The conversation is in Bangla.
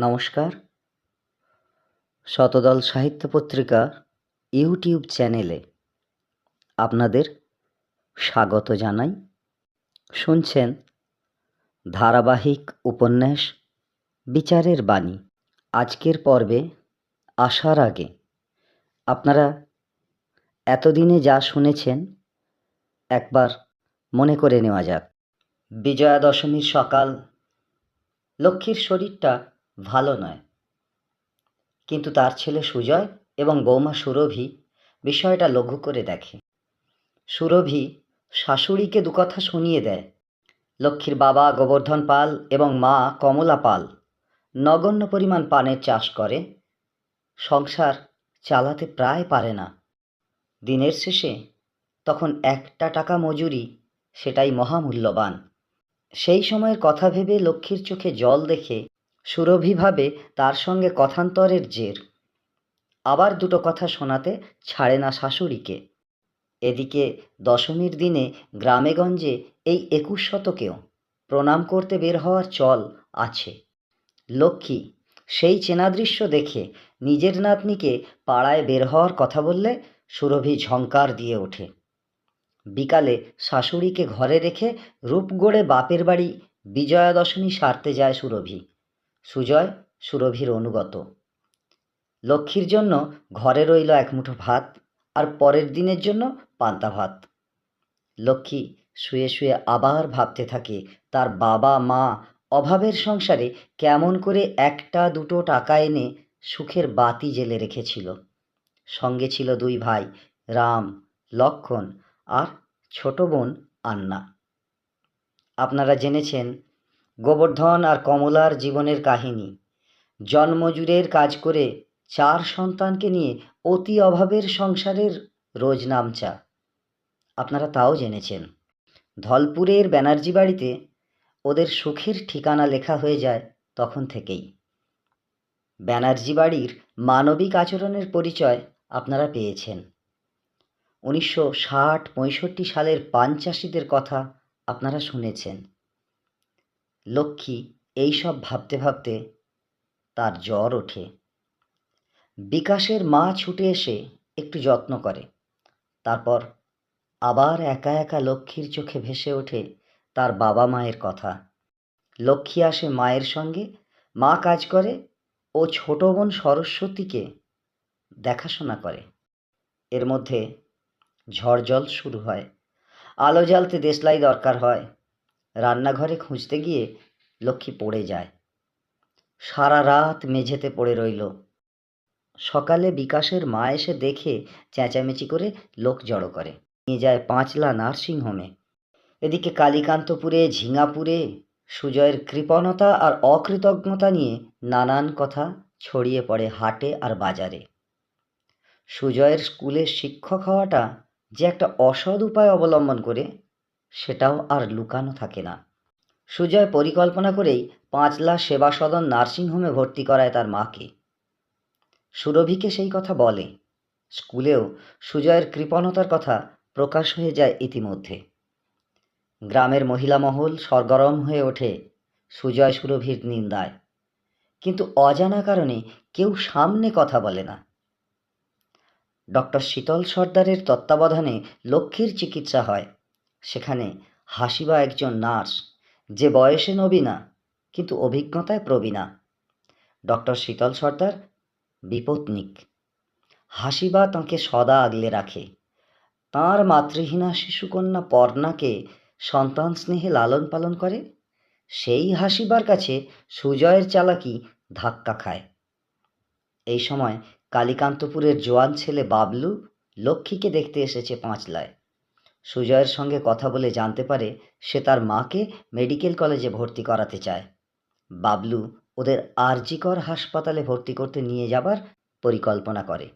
নমস্কার। শতদল সাহিত্য পত্রিকা ইউটিউব চ্যানেলে আপনাদের স্বাগত জানাই। শুনছেন ধারাবাহিক উপন্যাস বিচারের বাণী। আজকের পর্বে আসার আগে আপনারা এতদিনে যা শুনেছেন একবার মনে করে নেওয়া যাক। বিজয়া দশমীর সকাল, লক্ষ্মীর শরীরটা ভালো নয়। কিন্তু তার ছেলে সুজয় এবং বৌমা সুরভি বিষয়টা লঘু করে দেখে। সুরভি শাশুড়িকে দু কথা শুনিয়ে দেয়, লক্ষ্মীর বাবা গোবর্ধন পাল এবং মা কমলা পাল নগণ্য পরিমাণ পানের চাষ করে, সংসার চালাতে প্রায় পারে না। দিনের শেষে তখন একটা টাকা মজুরি সেটাই মহামূল্যবান। সেই সময়ের কথা ভেবে লক্ষ্মীর চোখে জল দেখে সুরভি ভাবে তার সঙ্গে কথান্তরের জের। আবার দুটো কথা শোনাতে ছাড়ে না শাশুড়িকে। এদিকে দশমীর দিনে গ্রামেগঞ্জে এই একুশ শতকেও প্রণাম করতে বের হওয়ার চল আছে। লক্ষ্মী সেই চেনা দৃশ্য দেখে নিজের নাতনিকে পাড়ায় বের হওয়ার কথা বললে সুরভি ঝংকার দিয়ে ওঠে। বিকালে শাশুড়িকে ঘরে রেখে রূপগড়ে বাপের বাড়ি বিজয়া দশমী সারতে যায় সুরভি। সুজয় সুরভির অনুগত। লক্ষ্মীর জন্য ঘরে রইল এক মুঠো ভাত আর পরের দিনের জন্য পান্তা ভাত। লক্ষ্মী শুয়ে শুয়ে আবার ভাবতে থাকে, তার বাবা, মা অভাবের সংসারে কেমন করে একটা দুটো টাকা এনে সুখের বাতি জেলে রেখেছিল। সঙ্গে ছিল দুই ভাই, রাম, লক্ষণ আর ছোট বোন আন্না। আপনারা জেনেছেন গোবর্ধন আর কমলার জীবনের কাহিনী। জন্মজুরের কাজ করে চার সন্তানকে নিয়ে অতি অভাবের সংসারের রোজ নামচা। আপনারা তাও জেনেছেন। ধলপুরের ব্যানার্জি বাড়িতে ওদের সুখের ঠিকানা লেখা হয়ে যায় তখন থেকেই। ব্যানার্জি বাড়ির মানবিক আচরণের পরিচয় আপনারা পেয়েছেন। উনিশশো ষাট পঁয়ষট্টি সালের পান চাষিদের কথা আপনারা শুনেছেন। লক্ষ্মী এইসব ভাবতে ভাবতে তার জ্বর ওঠে। বিকাশের মা ছুটে এসে একটু যত্ন করে। তারপর আবার একা একা লক্ষ্মীর চোখে ভেসে ওঠে তার বাবা মায়ের কথা। লক্ষ্মী আসে মায়ের সঙ্গে, মা কাজ করে ও ছোট বোন সরস্বতীকে দেখাশোনা করে। এর মধ্যে ঝড় জল শুরু হয়। আলো জ্বালতে দেশলাই দরকার হয়। রান্নাঘরে খুঁজতে গিয়ে লক্ষ্মী পড়ে যায়। সারা রাত মেঝেতে পড়ে রইল। সকালে বিকাশের মা এসে দেখে চেঁচামেচি করে লোক জড়ো করে। নিয়ে যায় পাঁচলা নার্সিংহোমে। এদিকে কালীকান্তপুরে, ঝিঙাপুরে সুজয়ের কৃপণতা আর অকৃতজ্ঞতা নিয়ে নানান কথা ছড়িয়ে পড়ে হাটে আর বাজারে। সুজয়ের স্কুলের শিক্ষক হওয়াটা যে একটা অসৎ উপায় অবলম্বন করে সেটাও আর লুকানো থাকে না। সুজয় পরিকল্পনা করেই পাঁচলা সেবা সদন নার্সিংহোমে ভর্তি করায় তার মাকে। সুরভিকে সেই কথা বলে। স্কুলেও সুজয়ের কৃপণতার কথা প্রকাশ হয়ে যায় ইতিমধ্যে। গ্রামের মহিলা মহল সরগরম হয়ে ওঠে সুজয় সুরভির নিন্দায়। কিন্তু অজানা কারণে কেউ সামনে কথা বলে না। ডক্টর শীতল সর্দারের তত্ত্বাবধানে লক্ষ্মীর চিকিৎসা হয়। সেখানে হাসিবা একজন নার্স, যে বয়সে নবীনা কিন্তু অভিজ্ঞতায় প্রবীণা। ডক্টর শীতল সর্দার, বিপত্নিক। হাসিবা তাঁকে সদা আগলে রাখে। তাঁর মাতৃহীনা শিশুকন্যা পর্ণাকে সন্তান স্নেহে লালন পালন করে। সেই হাসিবার কাছে সুজয়ের চালাকি ধাক্কা খায়। এই সময় কালীকান্তপুরের জোয়ান ছেলে বাবলু লক্ষ্মীকে দেখতে এসেছে পাঁচলায়। সুজয়ের সঙ্গে কথা বলে জানতে পারে সে তার মাকে মেডিকেল কলেজে ভর্তি করাতে চায়। বাবলু ওদের আরজিকর হাসপাতালে ভর্তি করতে নিয়ে যাবার পরিকল্পনা করে।